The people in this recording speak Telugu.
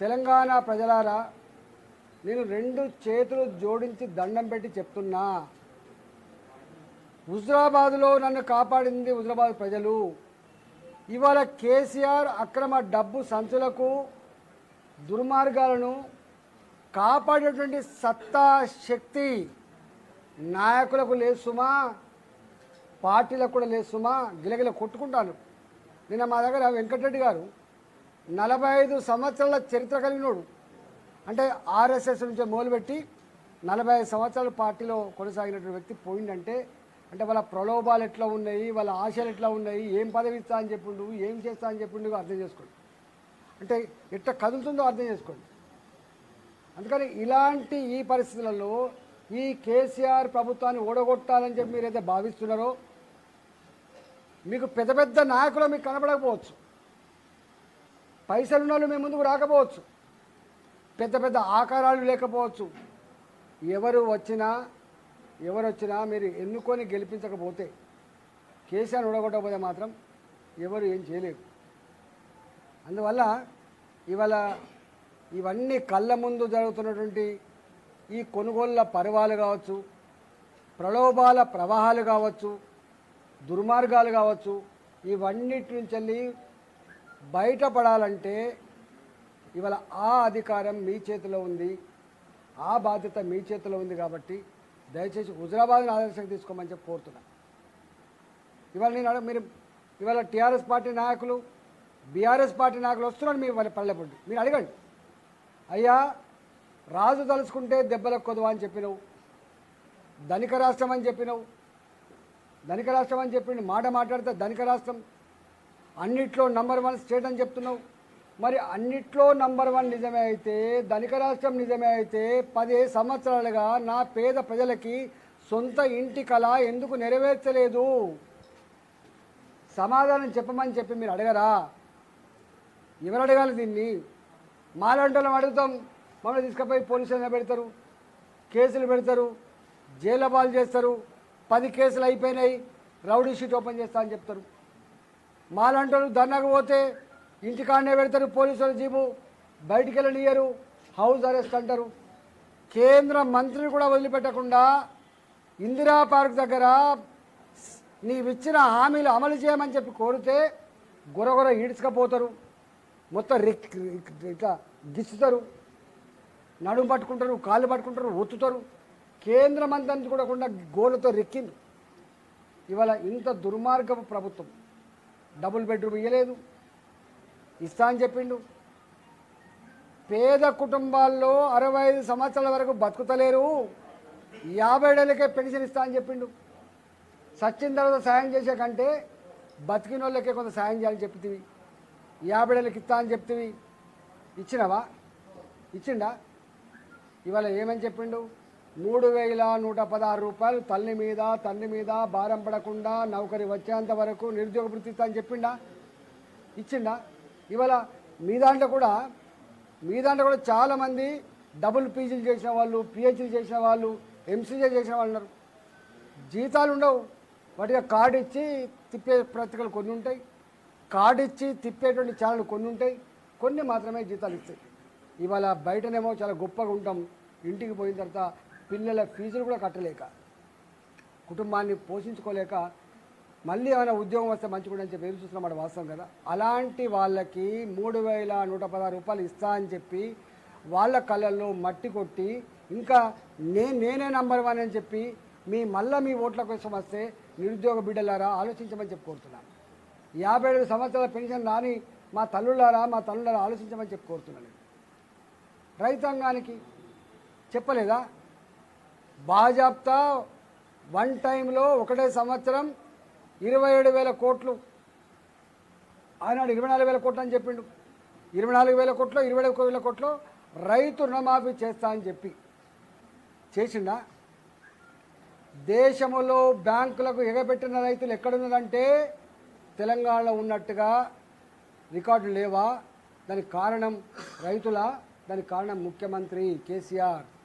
తెలంగాణ ప్రజలారా నేను రెండు చేతులు జోడించి దండం పెట్టి చెప్తున్నా. హుజరాబాదులో నన్ను కాపాడింది హుజరాబాద్ ప్రజలు. ఇవాళ కేసీఆర్ అక్రమ డబ్బు సంచులకు దుర్మార్గాలను కాపాడేటువంటి సత్తా శక్తి నాయకులకు లేదు సుమా పార్టీలకు కూడా లేదు సుమా గిలగిల కొట్టుకుంటాను. నిన్న మా దగ్గర వెంకటరెడ్డి గారు నలభై ఐదు సంవత్సరాల చరిత్ర కలిగినోడు. అంటే ఆర్ఎస్ఎస్ నుంచి మొదలుపెట్టి నలభై ఐదు సంవత్సరాల పార్టీలో కొనసాగినటువంటి వ్యక్తి పోయిందంటే అంటే వాళ్ళ ప్రలోభాలు ఎట్లా ఉన్నాయి వాళ్ళ ఆశలు ఎట్లా ఉన్నాయి ఏం పదవి ఇస్తా అని చెప్పిండు ఏం చేస్తా అని చెప్పిండు అర్థం చేసుకోండి. అంటే ఎట్లా కదులుతుందో అర్థం చేసుకోండి. అందుకని ఇలాంటి ఈ పరిస్థితులలో ఈ కేసీఆర్ ప్రభుత్వాన్ని ఓడగొట్టాలని చెప్పి మీరైతే భావిస్తున్నారో మీకు పెద్ద పెద్ద నాయకులు మీకు కనపడకపోవచ్చు. పైసలు ఉన్న మీ ముందుకు రాకపోవచ్చు. పెద్ద పెద్ద ఆకారాలు లేకపోవచ్చు. ఎవరు వచ్చినా ఎవరు వచ్చినా మీరు ఎన్నుకొని గెలిపించకపోతే కేసీఆర్ ఉడగొట్టకపోతే మాత్రం ఎవరు ఏం చేయలేరు. అందువల్ల ఇవాళ ఇవన్నీ కళ్ళ ముందు జరుగుతున్నటువంటి ఈ కొనుగోళ్ళ పర్వాలు కావచ్చు ప్రలోభాల ప్రవాహాలు కావచ్చు దుర్మార్గాలు కావచ్చు ఇవన్నిటి నుంచి వెళ్ళి బయటపడాలంటే ఇవాళ ఆ అధికారం మీ చేతిలో ఉంది ఆ బాధ్యత మీ చేతిలో ఉంది కాబట్టి దయచేసి హుజరాబాద్ని ఆదర్శంగా తీసుకోమని చెప్పి కోరుతున్నా. ఇవాళ నేను మీరు ఇవాళ టీఆర్ఎస్ పార్టీ నాయకులు బీఆర్ఎస్ పార్టీ నాయకులు వస్తున్నారు మీ వాళ్ళ పల్లెపండి. మీరు అడగండి. అయ్యా రాజు తలుచుకుంటే దెబ్బలకు కొదవా అని చెప్పినావు. ధనిక రాష్ట్రం అని చెప్పినావు. ధనిక రాష్ట్రం అని చెప్పిండు మాట మాట్లాడితే ధనిక రాష్ట్రం. అన్నిట్లో నంబర్ వన్ స్టేట్ అని చెప్తున్నావు. మరి అన్నిట్లో నంబర్ వన్ నిజమే అయితే ధనిక రాష్ట్రం నిజమే అయితే పది సంవత్సరాలుగా నా పేద ప్రజలకి సొంత ఇంటి కళ ఎందుకు నెరవేర్చలేదు? సమాధానం చెప్పమని చెప్పి మీరు అడగరా? ఎవరు అడగాలి దీన్ని? మాలాంటి అడుగుతాం. మమ్మల్ని తీసుకుపోయి పోలీసులు పెడతారు. కేసులు పెడతారు. జైలు పాలు చేస్తారు. పది కేసులు అయిపోయినాయి. రౌడీ షీట్ ఓపెన్ చేస్తా అని చెప్తారు. మాలాంటి వాళ్ళు ధర్నాకు పోతే ఇంటికాడనే పెడతారు పోలీసుల జీబు. బయటికి వెళ్ళనియరు హౌస్ అరెస్ట్ అంటారు. కేంద్ర మంత్రిని కూడా వదిలిపెట్టకుండా ఇందిరా పార్క్ దగ్గర నీవిచ్చిన హామీలు అమలు చేయమని చెప్పి కోరితే గురగుర ఈడ్చకపోతారు. మొత్తం రిక్ ఇట్లా గిచ్చుతారు. నడుము పట్టుకుంటారు కాళ్ళు పట్టుకుంటారు ఒత్తుతారు. కేంద్ర మంత్రి కూడా గోలతో రెక్కింది. ఇవాళ ఇంత దుర్మార్గపు ప్రభుత్వం. డబుల్ బెడ్రూమ్ ఇవ్వలేదు ఇస్తా అని చెప్పిండు. పేద కుటుంబాల్లో అరవై ఐదు సంవత్సరాల వరకు బతుకుతలేరు. యాభై ఏళ్ళకే పెన్షన్ ఇస్తా అని చెప్పిండు. సచ్చిన తర్వాత సాయం చేసే కంటే బతికిన వాళ్ళకే కొంత సాయం చేయాలని చెప్తివి. యాభై ఏళ్ళకి ఇస్తా అని చెప్తివి. ఇచ్చినావా? ఇచ్చిండా? ఇవాళ ఏమని చెప్పిండు? మూడు వేల నూట పదహారు రూపాయలు తల్లి మీద తండ్రి మీద భారం పడకుండా నౌకరి వచ్చేంత వరకు నిరుద్యోగ వృత్తి ఇస్తా అని చెప్పిండా? ఇచ్చిండా? ఇవాళ మీ దాంట్లో కూడా మీ దాంట్లో కూడా చాలామంది డబుల్ పీజీలు చేసిన వాళ్ళు పిహెచ్డీ చేసిన వాళ్ళు ఎంసీజే చేసిన వాళ్ళు ఉన్నారు. జీతాలు ఉండవు. వాటిగా కార్డు ఇచ్చి తిప్పే పత్రికలు కొన్ని ఉంటాయి. కార్డు ఇచ్చి తిప్పేటువంటి ఛానల్ కొన్ని ఉంటాయి. కొన్ని మాత్రమే జీతాలు ఇస్తాయి. ఇవాళ బయటనేమో చాలా గొప్పగా ఉంటాం. ఇంటికి పోయిన తర్వాత పిల్లల ఫీజులు కూడా కట్టలేక కుటుంబాన్ని పోషించుకోలేక మళ్ళీ ఏమైనా ఉద్యోగం వస్తే మంచిగా అని చెప్పి ఎదురు చూస్తున్నాం వాస్తవం కదా? అలాంటి వాళ్ళకి మూడు వేల నూట పదహారు రూపాయలు ఇస్తా అని చెప్పి వాళ్ళ కళ్ళల్లో మట్టి కొట్టి ఇంకా నే నేనే నంబర్ వన్ అని చెప్పి మీ మళ్ళీ మీ ఓట్ల కోసం వస్తే నిరుద్యోగ బిడ్డలారా ఆలోచించమని చెప్పి కోరుతున్నాను. యాభై ఏడు సంవత్సరాల పెన్షన్ రాని మా తల్లులారా మా తల్లులారా ఆలోచించమని చెప్పి కోరుతున్నాను రైతాంగానికి చెప్పలేదా? బాజాప్తా వన్ టైంలో ఒకటే సంవత్సరం ఇరవై ఏడు వేల కోట్లు. ఆనాడు ఇరవై నాలుగు వేల కోట్లు అని చెప్పిండు. ఇరవై నాలుగు వేల కోట్లు ఇరవై ఒక వేల కోట్లు రైతు రుణమాఫీ చేస్తా అని చెప్పి. చేసిండా? దేశంలో బ్యాంకులకు ఎగబెట్టిన రైతులు ఎక్కడున్నారంటే తెలంగాణలో ఉన్నట్టుగా రికార్డులు లేవా? దానికి కారణం రైతుల? దానికి కారణం ముఖ్యమంత్రి కేసీఆర్.